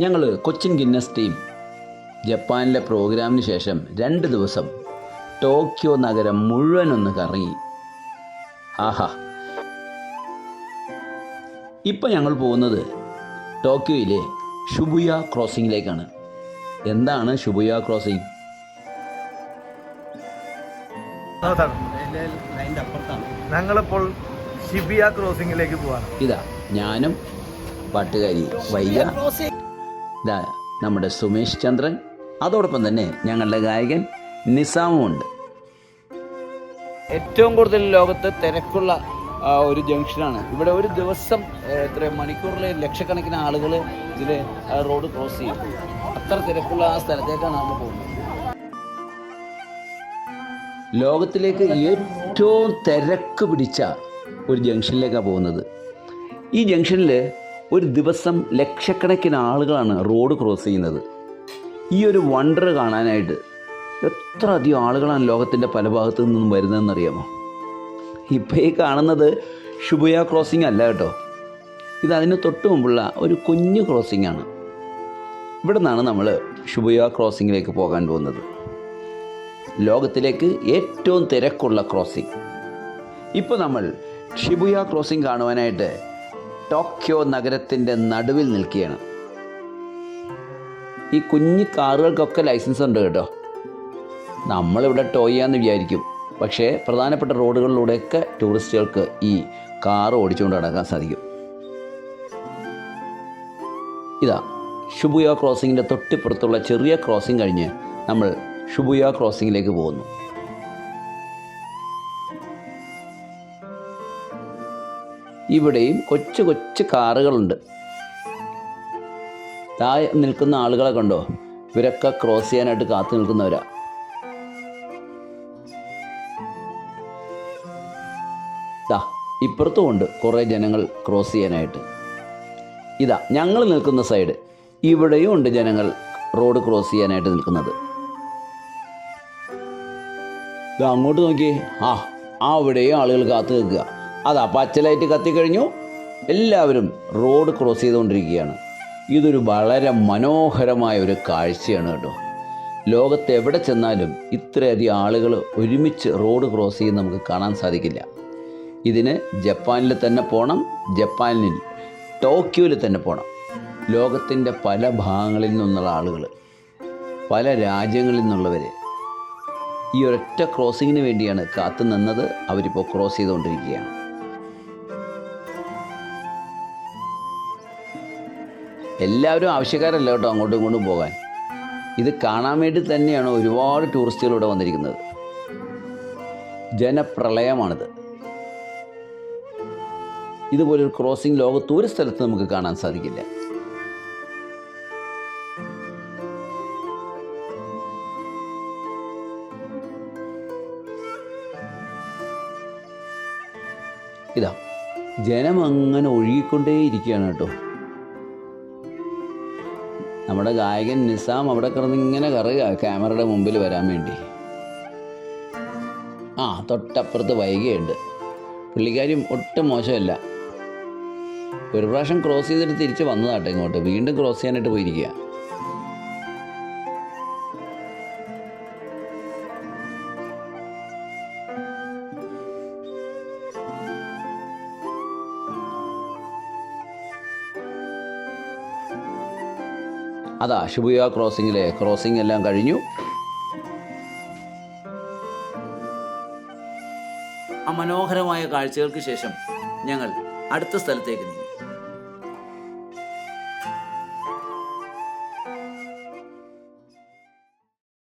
ഞങ്ങൾ Cochin Guinness team ജപ്പാനിലെ പ്രോഗ്രാമിന് ശേഷം രണ്ട് ദിവസം ടോക്കിയോ നഗരം മുഴുവൻ ഒന്ന് കറങ്ങി. ആഹാ. ഇപ്പം ഞങ്ങൾ പോകുന്നത് ടോക്കിയോയിലെ ഷുബുയ ക്രോസിംഗിലേക്കാണ്. എന്താണ് ഷുബുയ ക്രോസിംഗ്? ഞങ്ങളിപ്പോൾ ഷിബിയ ക്രോസിംഗിലേക്ക് പോവാണ്. ഇതാ. ഞാനും പാട്ടുകാരി വൈഗ ഇതാ നമ്മുടെ സുമേഷ് ചന്ദ്രൻ. അതോടൊപ്പം തന്നെ ഞങ്ങളുടെ ഗായകൻ നിസാമുണ്ട് ഏറ്റവും കൂടുതൽ ലോകത്ത് തിരക്കുള്ള ഒരു ജംഗ്ഷനാണ്. ഇവിടെ ഒരു ദിവസം എത്ര മണിക്കൂറിലെ ലക്ഷക്കണക്കിന് ആളുകൾ ഇതിൽ റോഡ് ക്രോസ് ചെയ്യും. അത്ര തിരക്കുള്ള ആ സ്ഥലത്തേക്കാണ് നമ്മൾ പോകുന്നത്. ലോകത്തിലേക്ക് ഏറ്റവും തിരക്ക് പിടിച്ച ഒരു ജംഗ്ഷനിലേക്കാണ് പോകുന്നത്. ഈ ജംഗ്ഷനിൽ ഒരു ദിവസം ലക്ഷക്കണക്കിന് ആളുകളാണ് റോഡ് ക്രോസ് ചെയ്യുന്നത്. ഈ ഒരു വണ്ടർ കാണാനായിട്ട് എത്ര അധികം ആളുകളാണ് ലോകത്തിന്റെ പല ഭാഗത്തു നിന്നും വരുന്നതെന്ന് അറിയാമോ ഇപ്പോൾ ഈ കാണുന്നത് ഷുബുയ ക്രോസിംഗ് അല്ല കേട്ടോ. ഇത് തൊട്ട് മുമ്പുള്ള ഒരു കുഞ്ഞു ക്രോസിംഗ് ആണ്. ഇവിടെ നിന്നാണ് നമ്മൾ ഷുബുയ ക്രോസിങ്ങിലേക്ക് പോകാൻ പോകുന്നത്. ലോകത്തിലേക്ക് ഏറ്റവും തിരക്കുള്ള ക്രോസിംഗ്. ഇപ്പോൾ നമ്മൾ ഷിബുയ ക്രോസിംഗ് കാണുവാനായിട്ട് ടോക്കിയോ നഗരത്തിന്റെ നടുവിൽ നിൽക്കുകയാണ്. ഈ കുഞ്ഞു കാറുകൾക്കൊക്കെ ലൈസൻസ് ഉണ്ട് കേട്ടോ. നമ്മളിവിടെ ടോ ചെയ്യാന്ന് വിചാരിക്കും. പക്ഷേ പ്രധാനപ്പെട്ട റോഡുകളിലൂടെയൊക്കെ ടൂറിസ്റ്റുകൾക്ക് ഈ കാർ ഓടിച്ചുകൊണ്ട് നടക്കാൻ സാധിക്കും. ഇതാ ഷുബുയ ക്രോസിങ്ങിന്റെ തൊട്ടിപ്പുറത്തുള്ള ചെറിയ ക്രോസിംഗ് കഴിഞ്ഞ് നമ്മൾ ഷുബുയ ക്രോസിങ്ങിലേക്ക് പോകുന്നു. ഇവിടെയും കൊച്ചു കൊച്ചു കാറുകളുണ്ട്. താഴെ നിൽക്കുന്ന ആളുകളെ കണ്ടോ? ഇവരൊക്കെ ക്രോസ് ചെയ്യാനായിട്ട് കാത്തു നിൽക്കുന്നവരാ. ദാ ഇപ്പുറത്തും ഉണ്ട് കുറേ ജനങ്ങൾ ക്രോസ് ചെയ്യാനായിട്ട്. ഇതാ ഞങ്ങൾ നിൽക്കുന്ന സൈഡ് ഇവിടെയും ഉണ്ട് ജനങ്ങൾ റോഡ് ക്രോസ് ചെയ്യാനായിട്ട് നിൽക്കുന്നത്. അങ്ങോട്ട് നോക്കിയേ. ആ അവിടെയും ആളുകൾ കാത്തു നിൽക്കുക. അതാ പച്ചലൈറ്റ് കത്തിക്കഴിഞ്ഞു. എല്ലാവരും റോഡ് ക്രോസ് ചെയ്തുകൊണ്ടിരിക്കുകയാണ്. ഇതൊരു വളരെ മനോഹരമായ ഒരു കാഴ്ചയാണ് കേട്ടോ. ലോകത്ത് എവിടെ ചെന്നാലും ഇത്രയധികം ആളുകൾ ഒരുമിച്ച് റോഡ് ക്രോസ് ചെയ്യുന്ന നമുക്ക് കാണാൻ സാധിക്കില്ല. ഇതിന് ജപ്പാനിൽ തന്നെ പോകണം ജപ്പാനിൽ ടോക്കിയോയിൽ തന്നെ പോകണം ലോകത്തിന്റെ പല ഭാഗങ്ങളിൽ നിന്നുള്ള ആളുകൾ പല രാജ്യങ്ങളിൽ നിന്നുള്ളവർ ഈ ഒരൊറ്റ ക്രോസിങ്ങിന് വേണ്ടിയാണ് കാത്തു നിന്നത്. അവരിപ്പോൾ ക്രോസ് ചെയ്തുകൊണ്ടിരിക്കുകയാണ്. എല്ലാവരും ആവശ്യക്കാരല്ല കേട്ടോ അങ്ങോട്ടും ഇങ്ങോട്ടും പോകാൻ. ഇത് കാണാൻ വേണ്ടി തന്നെയാണ് ഒരുപാട് ടൂറിസ്റ്റുകൾ ഇവിടെ വന്നിരിക്കുന്നത്. ജനപ്രളയമാണിത്. ഇതുപോലൊരു ക്രോസിംഗ് ലോകത്ത് ഒരു സ്ഥലത്ത് നമുക്ക് കാണാൻ സാധിക്കില്ല. ഇതാ ജനം അങ്ങനെ ഒഴുകിക്കൊണ്ടേയിരിക്കുകയാണ് കേട്ടോ. നമ്മുടെ ഗായകൻ നിസാം അവിടെ കിടന്ന് ഇങ്ങനെ കറുക ക്യാമറയുടെ മുമ്പിൽ വരാൻ വേണ്ടി. ആ തൊട്ടപ്പുറത്ത് വൈകിയുണ്ട്. പുള്ളിക്കാരി ഒട്ടും മോശമല്ല. ഒരു പ്രാവശ്യം ക്രോസ് ചെയ്തിട്ട് തിരിച്ച് വന്നതാട്ടെ ഇങ്ങോട്ട്. വീണ്ടും ക്രോസ് ചെയ്യാനായിട്ട് പോയിരിക്കുക. അതാ ഷിബുയ ക്രോസിംഗിലെ ക്രോസിംഗ് എല്ലാം കഴിഞ്ഞു. ആ മനോഹരമായ കാഴ്ചകൾക്ക് ശേഷം ഞങ്ങൾ അടുത്ത സ്ഥലത്തേക്ക് നീങ്ങി.